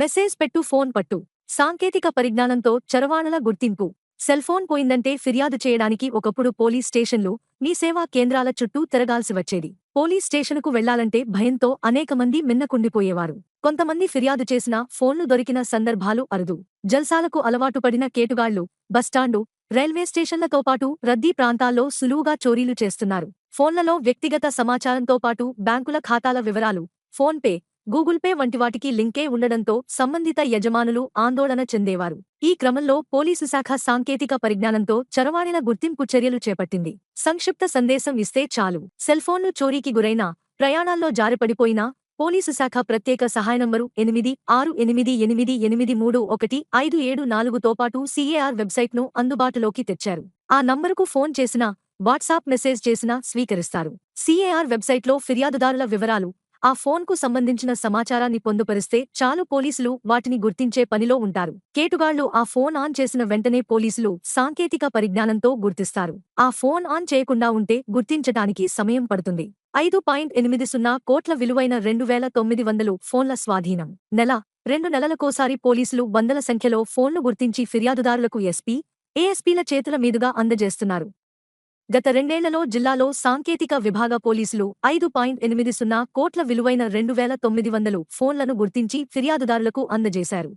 Message పెట్టు phone పట్టు. సాంకేతిక పరిజ్ఞానంతో చరవాణల గుర్తింపు. సెల్ఫోన్ పోయిందంటే ఫిర్యాదు చేయడానికి ఒకప్పుడు పోలీస్ స్టేషన్లు మీ సేవా కేంద్రాల చుట్టూ తిరగాల్సి వచ్చేది. పోలీస్ స్టేషన్కు వెళ్ళాలంటే భయంతో అనేక మంది మిన్నకుండిపోయేవారు. కొంతమంది ఫిర్యాదు చేసిన ఫోన్లు దొరికిన సందర్భాలు అరుదు. జల్సాలకు అలవాటు పడిన కేటుగాళ్ళు బస్టాండు రైల్వే స్టేషన్లతో పాటు రద్దీ ప్రాంతాల్లో సులువుగా చోరీలు చేస్తున్నారు. ఫోన్లలో వ్యక్తిగత సమాచారంతో పాటు బ్యాంకుల ఖాతాల వివరాలు ఫోన్పే గూగుల్ పే వంటి వాటికి లింకే ఉండడంతో సంబంధిత యజమానులు ఆందోళన చెందేవారు. ఈ క్రమంలో పోలీసు శాఖ సాంకేతిక పరిజ్ఞానంతో చరవాణిల గుర్తింపు చర్యలు చేపట్టింది. సంక్షిప్త సందేశం ఇస్తే చాలు. సెల్ఫోన్లు చోరీకి గురైనా ప్రయాణాల్లో జారిపడిపోయినా పోలీసు శాఖ ప్రత్యేక సహాయ నంబరు ఎనిమిది ఆరు ఎనిమిది ఎనిమిది ఎనిమిది మూడు ఒకటి ఐదు ఏడు నాలుగుతో పాటు సీఏఆర్ వెబ్సైట్ను అందుబాటులోకి తెచ్చారు. ఆ నంబరుకు ఫోన్ చేసినా వాట్సాప్ మెసేజ్ చేసినా స్వీకరిస్తారు. సీఏఆర్ వెబ్సైట్లో ఫిర్యాదుదారుల వివరాలు ఆ ఫోన్కు సంబంధించిన సమాచారాన్ని పొందుపరిస్తే చాలు పోలీసులు వాటిని గుర్తించే పనిలో ఉంటారు. కేటుగాళ్ళు ఆ ఫోన్ ఆన్ చేసిన వెంటనే పోలీసులు సాంకేతిక పరిజ్ఞానంతో గుర్తిస్తారు. ఆ ఫోన్ ఆన్ చేయకుండా ఉంటే గుర్తించటానికి సమయం పడుతుంది. ఐదు పాయింట్ ఎనిమిది సున్నా కోట్ల విలువైన రెండు వేల తొమ్మిది వందలు ఫోన్ల స్వాధీనం. నెల రెండు నెలలకోసారి పోలీసులు వందల సంఖ్యలో ఫోన్లు గుర్తించి ఫిర్యాదుదారులకు ఎస్పీ ఏఎస్పీల చేతుల మీదుగా అందజేస్తున్నారు. గత రెండేళ్ళలో జిల్లాలో సాంకేతిక విభాగ పోలీసులు ఐదు పాయింట్ ఎనిమిది సున్నా కోట్ల విలువైన రెండు వేల తొమ్మిది వందలు ఫోన్లను గుర్తించి ఫిర్యాదుదారులకు అందజేశారు.